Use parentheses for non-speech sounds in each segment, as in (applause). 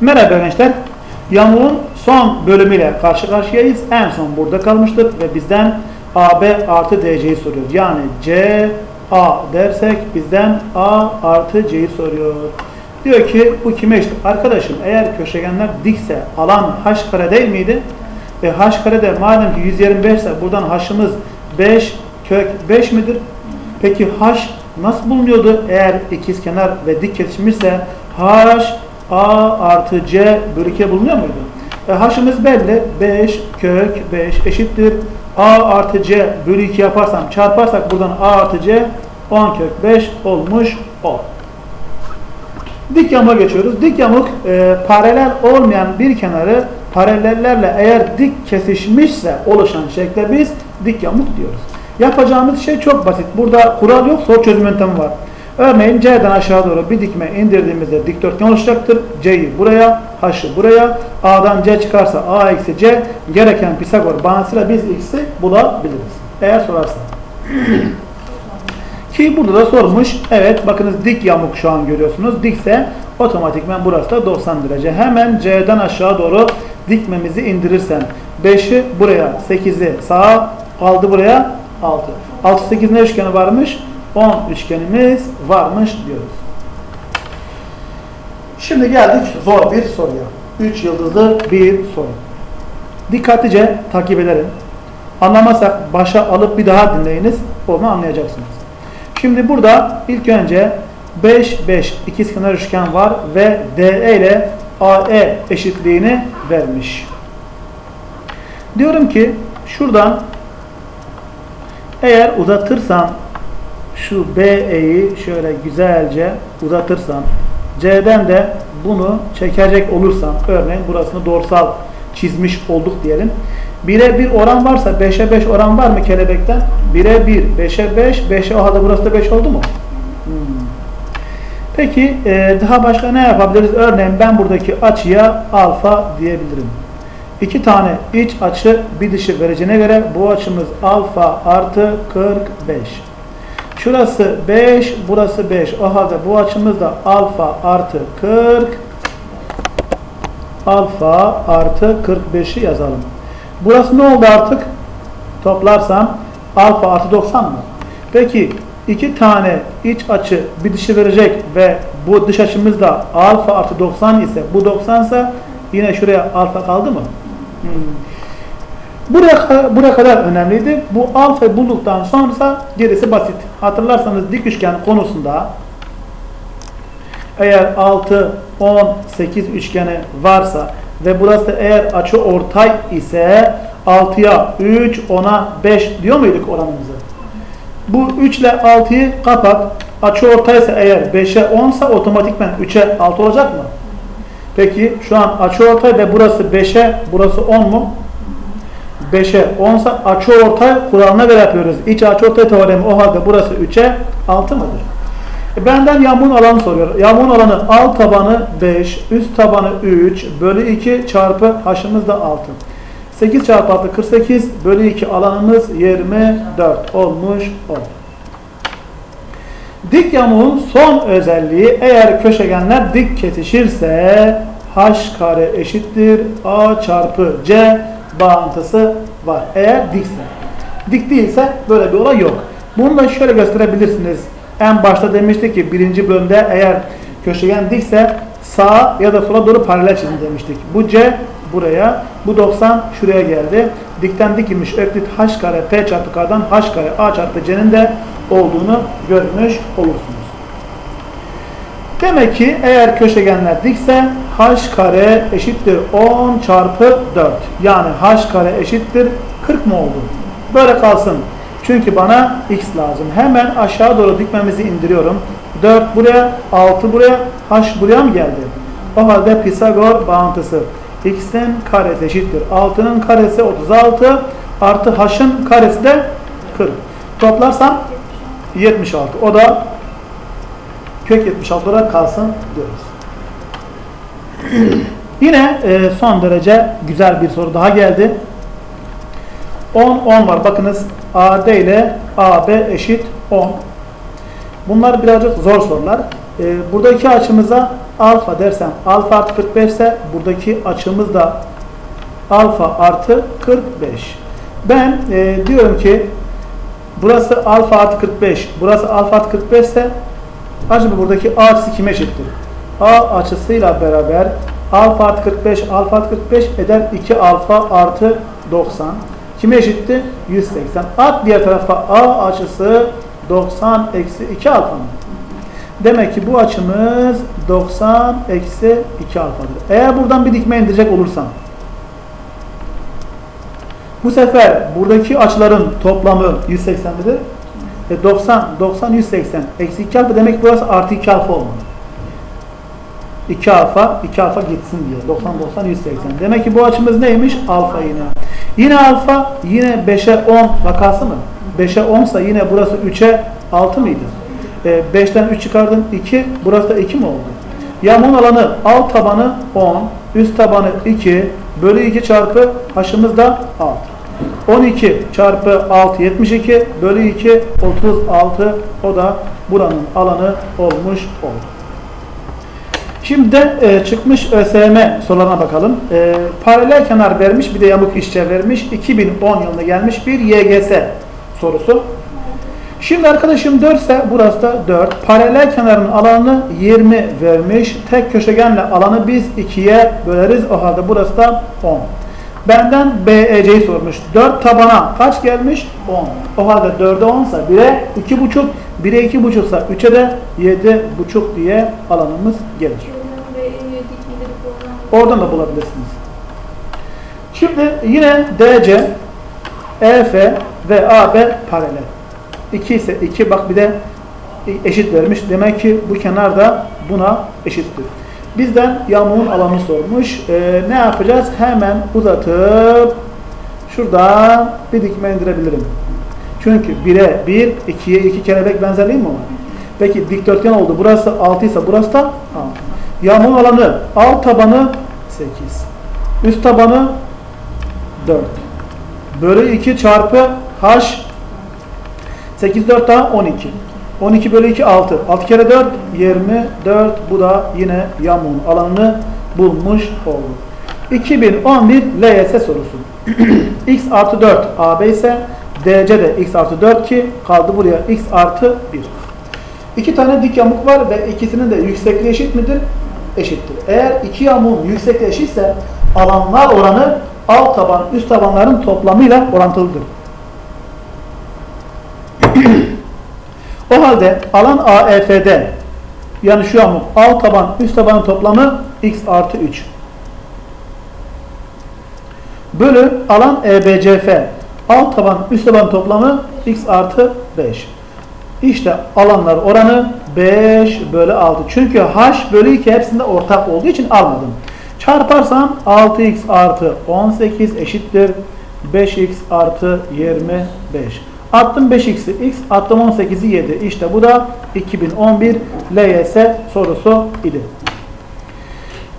Merhaba gençler. Yamuğun son bölümüyle karşı karşıyayız. En son burada kalmıştık ve bizden AB artı DC'yi soruyor. Yani C A dersek bizden A artı C'yi soruyor. Diyor ki bu kime eşit? Arkadaşım eğer köşegenler dikse alan h kare değil miydi? E h kare de madem ki 125 ise buradan h'ımız 5 kök 5 midir? Peki h nasıl bulunuyordu? Eğer ikizkenar ve dik kesişmişse h a artı c bölü 2 bulunuyor muydu? E, h'ımız belli. 5 kök 5 eşittir. a artı c bölü 2 yaparsam çarparsak buradan a artı c 10 kök 5 olmuş 10. Dik yamuğa geçiyoruz. Dik yamuk e, paralel olmayan bir kenarı paralellerle eğer dik kesişmişse oluşan şekle biz dik yamuk diyoruz. Yapacağımız şey çok basit. Burada kural yok, soru çözüm yöntemi var. Örneğin C'den aşağı doğru bir dikme indirdiğimizde dikdörtgen oluşacaktır. C'yi buraya, H'ı buraya, A'dan C çıkarsa A eksi C gereken Pisagor bağıntısıyla biz X'i bulabiliriz. Eğer sorarsa. Ki burada da sormuş. Evet bakınız dik yamuk şu an görüyorsunuz. Dikse otomatikmen burası da 90 derece. Hemen C'den aşağı doğru dikmemizi indirirsen 5'i buraya 8'i sağa aldı buraya 6. 6 8 ne üçgeni varmış? 10 üçgenimiz varmış diyoruz. Şimdi geldik zor bir soruya. 3 yıldızlı bir soru. Dikkatlice takip edelim. Anlamazsak başa alıp bir daha dinleyiniz. Onu anlayacaksınız. Şimdi burada ilk önce 5 5 ikizkenar üçgen var ve DE ile AE eşitliğini vermiş. Diyorum ki şuradan eğer uzatırsam şu BE'yi şöyle güzelce uzatırsam C'den de bunu çekecek olursam örneğin burasını dorsal çizmiş olduk diyelim. 1'e 1 oran varsa 5'e 5 oran var mı kelebekten? 1'e 1, 5'e 5, 5'e o halde burası da 5 oldu mu? Hmm. Peki e, daha başka ne yapabiliriz? Örneğin ben buradaki açıya alfa diyebilirim. İki tane iç açı bir dışı vereceğine göre bu açımız alfa artı 45. Şurası 5, burası 5. O halde bu açımız da alfa artı 40 alfa artı 45'i yazalım. Burası ne oldu artık? Toplarsam alfa artı 90 mı? Peki iki tane iç açı bir dışı verecek ve bu dış açımız da alfa artı 90 ise bu 90 ise yine şuraya alfa kaldı mı? Hmm. Buraya, buraya kadar önemliydi. Bu alfa bulduktan sonra gerisi basit. Hatırlarsanız dik üçgen konusunda eğer 6, 10, 8 üçgeni varsa ve burası eğer açı ortay ise 6'ya 3, 10'a 5 diyor muyduk oranımızı? Bu 3 ile 6'yı kapat. Açı ortaysa eğer 5'e 10 ise otomatikmen 3'e 6 olacak mı? Peki şu an açı ortay ve burası 5'e burası 10 mu? 5'e 10 ise açı ortay kuralına göre yapıyoruz. İç açı ortay teoremi o halde burası 3'e 6 mıdır? E benden yamuğun alanı soruyor. Yamuğun alanı alt tabanı 5, üst tabanı 3, bölü 2 çarpı h'ımız da 6. 8 çarpı 6 48, bölü 2 alanımız 24 olmuş oldu. Dik yamuğun son özelliği eğer köşegenler dik kesişirse h kare eşittir a çarpı c bağıntısı var. Eğer dikse. Dik değilse böyle bir olay yok. Bunu da şöyle gösterebilirsiniz. En başta demiştik ki birinci bölümde eğer köşegen dikse sağa ya da sola doğru paralel çizin demiştik. Bu C buraya, bu 90 şuraya geldi. Dikten dikilmiş öklit h kare p çarpı k'dan h kare a çarpı c'nin de olduğunu görmüş olursunuz. Demek ki eğer köşegenler dikse h kare eşittir 10 çarpı 4. Yani h kare eşittir 40 mı oldu? Böyle kalsın. Çünkü bana x lazım. Hemen aşağı doğru dikmemizi indiriyorum. 4 buraya, 6 buraya, h buraya mı geldi? O halde Pisagor bağıntısı x'in karesi eşittir. 6'nın karesi 36 artı h'ın karesi de 40. Toplarsam 76. O da kök 76 olarak kalsın diyoruz. (laughs) Yine e, son derece güzel bir soru daha geldi. 10, 10 var. Bakınız AD ile AB eşit 10. Bunlar birazcık zor sorular. E, buradaki açımıza alfa dersem alfa artı 45 ise buradaki açımız da alfa artı 45. Ben e, diyorum ki burası alfa artı 45, burası alfa artı 45 ise acaba buradaki a kime eşittir? A açısıyla beraber alfa artı 45, alfa artı 45 eder 2 alfa artı 90. Kime eşitti? 180. At diğer tarafa a açısı 90 eksi 2 alfa? Demek ki bu açımız 90 eksi 2 alfadır. Eğer buradan bir dikme indirecek olursam bu sefer buradaki açıların toplamı 180 midir? E 90, 90, 180. Eksi 2 alfa demek burası artı 2 alfa olmalı. 2 alfa, 2 alfa gitsin diye. 90, 90, 180. Demek ki bu açımız neymiş? Alfa yine. Yine alfa, yine 5'e 10 vakası mı? 5'e 10 ise yine burası 3'e 6 mıydı? E, 5'ten 3 çıkardım 2, burası da 2 mi oldu? Yamuğun alanı alt tabanı 10, üst tabanı 2, bölü 2 çarpı haşımız da 6. 12 çarpı 6 72 bölü 2 36 o da buranın alanı olmuş oldu. Şimdi de e, çıkmış ÖSYM sorularına bakalım. E, paralel kenar vermiş bir de yamuk işçe vermiş. 2010 yılında gelmiş bir YGS sorusu. Şimdi arkadaşım 4 ise burası da 4. Paralel kenarın alanı 20 vermiş. Tek köşegenle alanı biz 2'ye böleriz. O halde burası da 10. Benden BEC'yi sormuş. 4 tabana kaç gelmiş? 10. O halde 4'e 10 ise 1'e 2,5, 1'e 2,5 ise 3'e de 7,5 diye alanımız gelir. Oradan da bulabilirsiniz. Şimdi yine DC, EF ve AB paralel. 2 ise 2 bak bir de eşit vermiş. Demek ki bu kenar da buna eşittir. Bizden yamuğun alanı sormuş. Ee, ne yapacağız? Hemen uzatıp şuradan bir dikme indirebilirim. Çünkü 1'e 1, 2'ye 2 kelebek benzerliği mi var? Peki dikdörtgen oldu. Burası 6 ise burası da 6. Yamuğun alanı alt tabanı 8. Üst tabanı 4. Bölü 2 çarpı h 8 4 daha 12. 12 bölü 2 6. 6 kere 4 24. Bu da yine yamuğun alanını bulmuş oldu. 2011 LYS sorusu. (clears throat) x artı 4 AB ise DC de x artı 4 ki kaldı buraya x artı 1. İki tane dik yamuk var ve ikisinin de yüksekliği eşit midir? Eşittir. Eğer iki yamuğun yüksekliği eşitse alanlar oranı alt taban üst tabanların toplamıyla orantılıdır. (clears throat) o halde alan AEF'de yani şu yamuk alt taban üst tabanın toplamı x artı 3 bölü alan EBCF alt taban üst taban toplamı x artı 5 işte alanlar oranı 5 bölü 6 çünkü h bölü 2 hepsinde ortak olduğu için almadım çarparsam 6x artı 18 eşittir 5x artı 25 Attım 5x'i x, attım 18'i 7. İşte bu da 2011 LYS sorusu idi.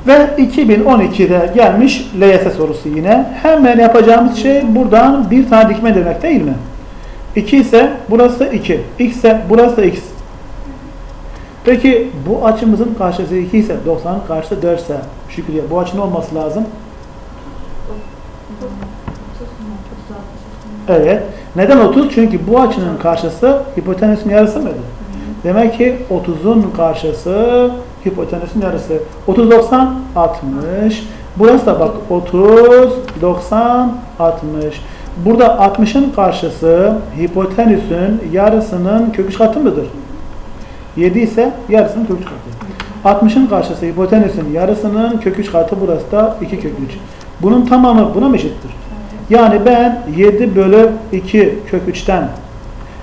Ve 2012'de gelmiş LYS sorusu yine. Hemen yapacağımız şey buradan bir tane dikme demek değil mi? 2 ise burası 2. X ise burası x. Peki bu açımızın karşısı 2 ise 90'ın karşısı 4 ise Şükriye bu açının olması lazım. Evet. Neden 30? Çünkü bu açının karşısı hipotenüsün yarısı mıydı? Demek ki 30'un karşısı hipotenüsün yarısı. 30, 90, 60. Burası da bak 30, 90, 60. Burada 60'ın karşısı hipotenüsün yarısının kök 3 katı mıdır? 7 ise yarısının kök 3 katı. 60'ın karşısı hipotenüsün yarısının kök 3 katı burası da 2 kök 3. Bunun tamamı buna mı eşittir? Yani ben 7 bölü 2 kök 3'ten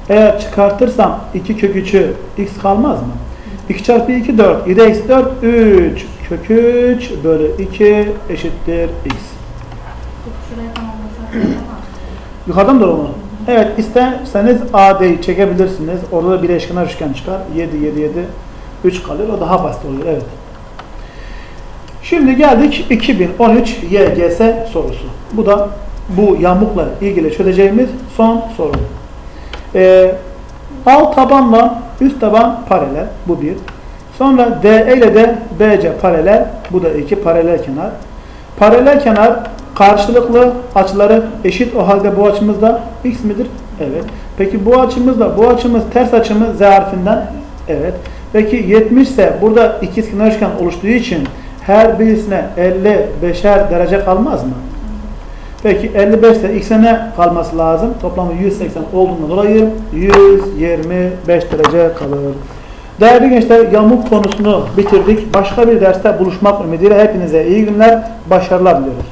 eğer çıkartırsam 2 kök 3'ü x kalmaz mı? 2 çarpı 2 4. 7 eksi 4 3. Kök 3 bölü 2 eşittir x. Yukarıdan doğru mu? Evet isterseniz AD'yi çekebilirsiniz. Orada da bir eşkenar üçgen çıkar. 7 7 7 3 kalır. O daha basit oluyor. Evet. Şimdi geldik 2013 YGS sorusu. Bu da bu yamukla ilgili çözeceğimiz son soru. Ee, alt tabanla üst taban paralel. Bu bir. Sonra DE ile de BC paralel. Bu da iki paralel kenar. Paralel kenar karşılıklı açıları eşit o halde bu açımız da x midir? Evet. Peki bu açımız da bu açımız ters açımı z harfinden? Evet. Peki 70 ise burada ikizkenar üçgen oluştuğu için her birisine 55'er derece kalmaz mı? Peki 55 ise x'e kalması lazım? Toplamı 180 olduğundan dolayı 125 derece kalır. Değerli gençler yamuk konusunu bitirdik. Başka bir derste buluşmak ümidiyle hepinize iyi günler, başarılar diliyoruz.